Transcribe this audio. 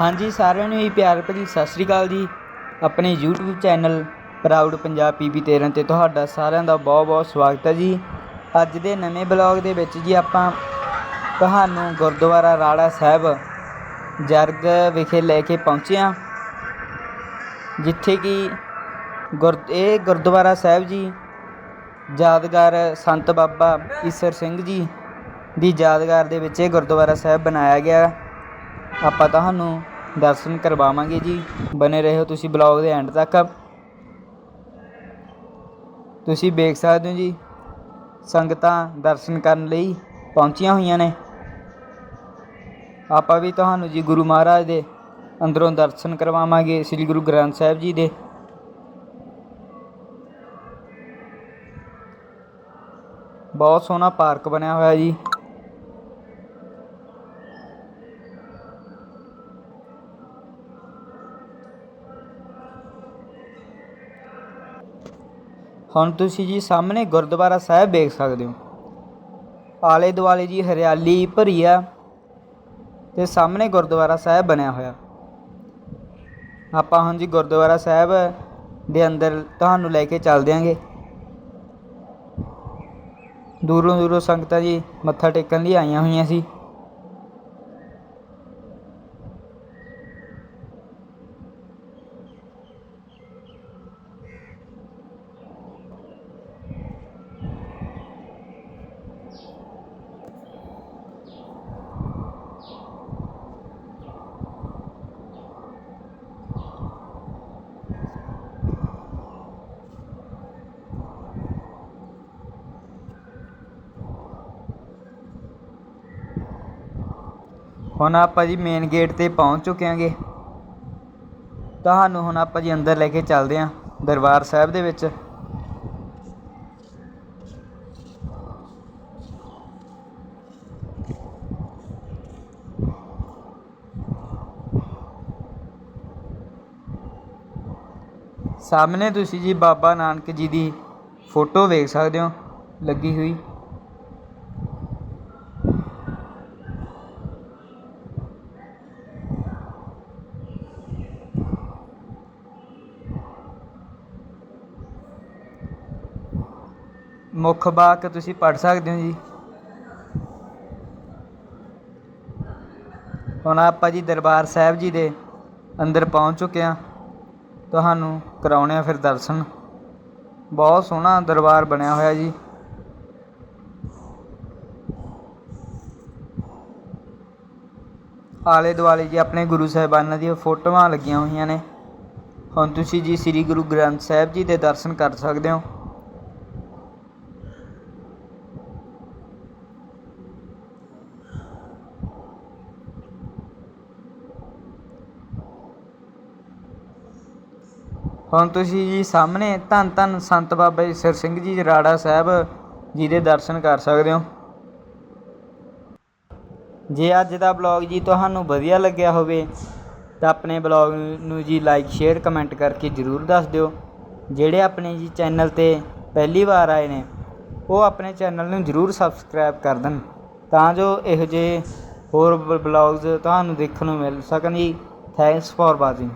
ਹਾਂਜੀ, ਸਾਰਿਆਂ ਨੂੰ ਹੀ ਪਿਆਰ ਭਰੀ ਸਤਿ ਸ੍ਰੀ ਅਕਾਲ ਜੀ। ਆਪਣੇ YouTube channel proud Punjab PP 13 ਤੇ ਤੁਹਾਡਾ ਸਾਰਿਆਂ ਦਾ ਬਹੁਤ ਬਹੁਤ ਸਵਾਗਤ ਹੈ ਜੀ। ਅੱਜ ਦੇ ਨਵੇਂ ਬਲੌਗ ਦੇ ਵਿੱਚ ਜੀ ਆਪਾਂ ਤੁਹਾਨੂੰ ਗੁਰਦੁਆਰਾ ਰਾੜਾ ਸਾਹਿਬ ਜਰਗ ਵਿਖੇ ਲੈ ਕੇ ਪਹੁੰਚੇ ਹਾਂ। ਜਿੱਥੇ ਕਿ ਗੁਰ ਇਹ ਗੁਰਦੁਆਰਾ ਸਾਹਿਬ ਜੀ, ਯਾਦਗਾਰ ਸੰਤ ਬਾਬਾ ਈਸਰ ਸਿੰਘ ਜੀ ਦੀ ਯਾਦਗਾਰ ਦੇ ਵਿੱਚ ਇਹ ਗੁਰਦੁਆਰਾ ਸਾਹਿਬ ਬਣਾਇਆ ਗਿਆ। ਆਪਾਂ ਤੁਹਾਨੂੰ ਦਰਸ਼ਨ ਕਰਵਾਵਾਂਗੇ ਜੀ। ਬਨੇ ਰਹੋ ਤੁਸੀਂ ਬਲੌਗ ਦੇ ਐਂਡ ਤੱਕ। ਤੁਸੀਂ ਵੇਖ ਸਕਦੇ ਹੋ ਜੀ, ਸੰਗਤਾਂ ਦਰਸ਼ਨ ਕਰਨ ਲਈ ਪਹੁੰਚੀਆਂ ਹੋਈਆਂ ਨੇ। ਆਪਾਂ ਵੀ ਤੁਹਾਨੂੰ ਜੀ ਗੁਰੂ ਮਹਾਰਾਜ ਦੇ ਅੰਦਰੋਂ ਦਰਸ਼ਨ ਕਰਵਾਵਾਂਗੇ, ਸ੍ਰੀ ਗੁਰੂ ਗ੍ਰੰਥ ਸਾਹਿਬ ਜੀ ਦੇ। ਬਹੁਤ ਸੋਹਣਾ ਪਾਰਕ ਬਣਿਆ ਹੋਇਆ ਜੀ। ਹੁਣ ਤੁਸੀਂ ਜੀ ਸਾਹਮਣੇ ਗੁਰਦੁਆਰਾ ਸਾਹਿਬ ਵੇਖ ਸਕਦੇ ਹੋ। ਆਲੇ ਦੁਆਲੇ ਜੀ ਹਰਿਆਲੀ ਭਰੀ ਆ ਤੇ ਸਾਹਮਣੇ ਗੁਰਦੁਆਰਾ ਸਾਹਿਬ ਬਣਿਆ ਹੋਇਆ। ਆਪਾਂ ਹੁਣ ਜੀ ਗੁਰਦੁਆਰਾ ਸਾਹਿਬ ਦੇ ਅੰਦਰ ਤੁਹਾਨੂੰ ਲੈ ਕੇ ਚੱਲ ਦਿਆਂਗੇ ਦੂਰੋਂ ਦੂਰੋਂ ਸੰਗਤਾਂ ਜੀ ਮੱਥਾ ਟੇਕਣ ਲਈ ਆਈਆਂ ਹੋਈਆਂ ਸੀ। ਹੁਣ ਆਪਾਂ ਜੀ ਮੇਨ ਗੇਟ ਤੇ ਪਹੁੰਚ ਚੁੱਕੇ ਆਂਗੇ ਤੁਹਾਨੂੰ ਹੁਣ ਆਪਾਂ ਜੀ ਅੰਦਰ ਲੈ ਕੇ ਚੱਲਦੇ ਆਂ ਦਰਬਾਰ ਸਾਹਿਬ ਦੇ ਵਿੱਚ। ਸਾਹਮਣੇ ਤੁਸੀਂ ਜੀ ਬਾਬਾ ਨਾਨਕ ਜੀ ਦੀ ਫੋਟੋ ਵੇਖ ਸਕਦੇ ਹੋ, ਲੱਗੀ ਹੋਈ। ਮੁੱਖ ਬਾਕ ਤੁਸੀਂ ਪੜ ਸਕਦੇ ਹੋ ਜੀ। ਹੁਣ ਆਪਾਂ ਜੀ ਦਰਬਾਰ ਸਾਹਿਬ ਜੀ ਦੇ ਅੰਦਰ ਪਹੁੰਚ ਚੁੱਕੇ ਹਾਂ। ਤੁਹਾਨੂੰ ਕਰਾਉਣੇ ਆ ਫਿਰ ਦਰਸ਼ਨ। ਬਹੁਤ ਸੋਹਣਾ ਦਰਬਾਰ ਬਣਿਆ ਹੋਇਆ ਜੀ। ਆਲੇ ਦੁਆਲੇ ਜੀ ਆਪਣੇ ਗੁਰੂ ਸਾਹਿਬਾਨਾਂ ਦੀਆਂ ਫੋਟੋਆਂ ਲੱਗੀਆਂ ਹੋਈਆਂ ਨੇ। ਹੁਣ ਤੁਸੀਂ ਜੀ ਸ੍ਰੀ ਗੁਰੂ ਗ੍ਰੰਥ ਸਾਹਿਬ ਜੀ ਦੇ ਦਰਸ਼ਨ ਕਰ ਸਕਦੇ ਹੋ। ਹੁਣ ਤੁਸੀਂ ਜੀ ਸਾਹਮਣੇ ਧੰਨ ਧੰਨ ਸੰਤ ਬਾਬਾ ਈਸਰ ਸਿੰਘ ਜੀ ਜਰਾੜਾ ਸਾਹਿਬ ਜੀ ਦੇ ਦਰਸ਼ਨ ਕਰ ਸਕਦੇ ਹੋ। ਜੇ ਅੱਜ ਦਾ ਬਲੌਗ ਜੀ ਤੁਹਾਨੂੰ ਵਧੀਆ ਲੱਗਿਆ ਹੋਵੇ ਤਾਂ ਆਪਣੇ ਬਲੌਗ ਨੂੰ ਜੀ ਲਾਈਕ, ਸ਼ੇਅਰ, ਕਮੈਂਟ ਕਰਕੇ ਜਰੂਰ ਦੱਸ ਦਿਓ। ਜਿਹੜੇ ਆਪਣੇ ਜੀ ਚੈਨਲ ਤੇ ਪਹਿਲੀ ਵਾਰ ਆਏ ਨੇ, ਉਹ ਆਪਣੇ ਚੈਨਲ ਨੂੰ ਜਰੂਰ ਸਬਸਕ੍ਰਾਈਬ ਕਰ ਦੇਣ ਤਾਂ ਜੋ ਇਹੋ ਜਿਹੇ ਹੋਰ ਬਲੌਗਸ ਤੁਹਾਨੂੰ ਦੇਖਣ ਨੂੰ ਮਿਲ ਸਕਣ ਜੀ। Thanks for watching